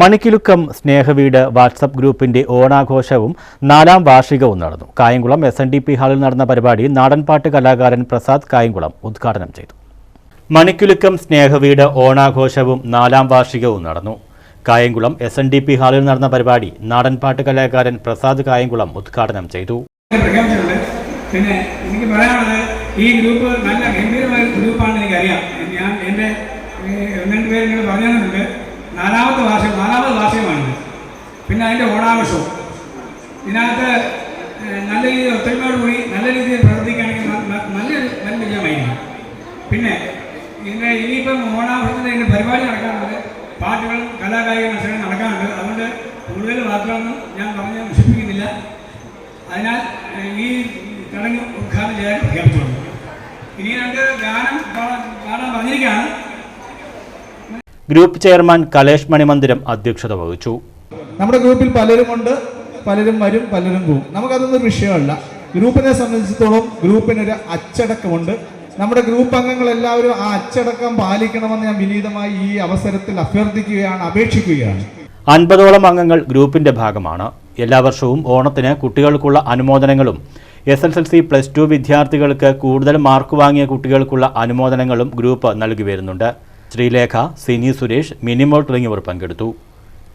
മണിക്കിലുക്കം സ്നേഹവീട് WhatsApp ഗ്രൂപ്പിന്റെ ഓണാഘോഷവും നാലാം വാർഷികവും നടന്നു. Kayamkulam S N D P ഹാളിൽ നടന്ന പരിപാടി നാടൻപാട്ട് കലാകാരൻ പ്രസാദ് കായംകുളം ഉദ്ഘാടനം ചെയ്തു. മണിക്കുലുക്കം സ്നേഹവീട് ഓണാഘോഷവും നാലാം വാർഷികവും നടന്നു. Kayamkulam S N D P ഹാളിൽ നടന്ന പരിപാടി നാടൻപാട്ട് കലാകാരൻ പ്രസാദ് കായംകുളം ഉദ്ഘാടനം ചെയ്തു. പിന്നെ എനിക്ക് പറയാനുള്ളത് ഈ ഗ്രൂപ്പ് നല്ല ഗംഭീരമായ ഗ്രൂപ്പാണ് എനിക്കറിയാം. ഞാൻ എന്റെ രണ്ട് പേര് പറഞ്ഞിട്ടുണ്ട് നാലാമത്തെ പിന്നെ അതിന്റെ ഓണാഘോഷവും. ഇതിനകത്ത് നല്ല രീതിയിൽ ഒത്തൊരുമയോടുകൂടി നല്ല രീതിയിൽ പ്രവർത്തിക്കുകയാണെങ്കിൽ നല്ലൊരു നല്ല വിജയമായിരിക്കും. പിന്നെ ഇതിന്റെ ഇനിയിപ്പം ഓണാഘോഷത്തിന്റെ ഇതിന്റെ പരിപാടി നടക്കാറുണ്ട്. പാട്ടുകളും കലാകായിക മത്സരങ്ങളും നടക്കാറുണ്ട്. അതുകൊണ്ട് കൂടുതൽ വാക്കുകളൊന്നും ഞാൻ പറഞ്ഞ് വിശ്വസിക്കുന്നില്ല അതിനാൽ ഈ ചടങ്ങ് ഉദ്ഘാടനം ചെയ്യാൻ പ്രഖ്യാപിച്ചുകൊണ്ട് ഇനി ഞങ്ങൾക്ക് ഗാനം പാടാൻ പറഞ്ഞിരിക്കുകയാണ്. ഗ്രൂപ്പ് ചെയർമാൻ കലേഷ് മണിമന്ദിരം അധ്യക്ഷത വഹിച്ചു. നമ്മുടെ ഗ്രൂപ്പിൽ പലരും ഉണ്ട് പലരും വരും പലരും പോവും. നമുക്കതൊന്നും വിഷയമല്ല. ഗ്രൂപ്പിനെ സംബന്ധിച്ചിടത്തോളം ഗ്രൂപ്പിനൊരു അച്ചടക്കമുണ്ട്. നമ്മുടെ ഗ്രൂപ്പ് അംഗങ്ങൾ എല്ലാവരും ആ അച്ചടക്കം പാലിക്കണമെന്ന് ഞാൻ വിനീതമായി ഈ അവസരത്തിൽ അഭ്യർത്ഥിക്കുകയാണ് അപേക്ഷിക്കുകയാണ്. അൻപതോളം അംഗങ്ങൾ ഗ്രൂപ്പിന്റെ ഭാഗമാണ്. എല്ലാ വർഷവും ഓണത്തിന് കുട്ടികൾക്കുള്ള അനുമോദനങ്ങളും S L L C plus two വിദ്യാർത്ഥികൾക്ക് കൂടുതൽ മാർക്ക് വാങ്ങിയ കുട്ടികൾക്കുള്ള അനുമോദനങ്ങളും ഗ്രൂപ്പ് നൽകി വരുന്നുണ്ട്. ശ്രീലേഖ സിനി സുരേഷ് മിനിമോൾ തുടങ്ങിയവർ പങ്കെടുത്തു.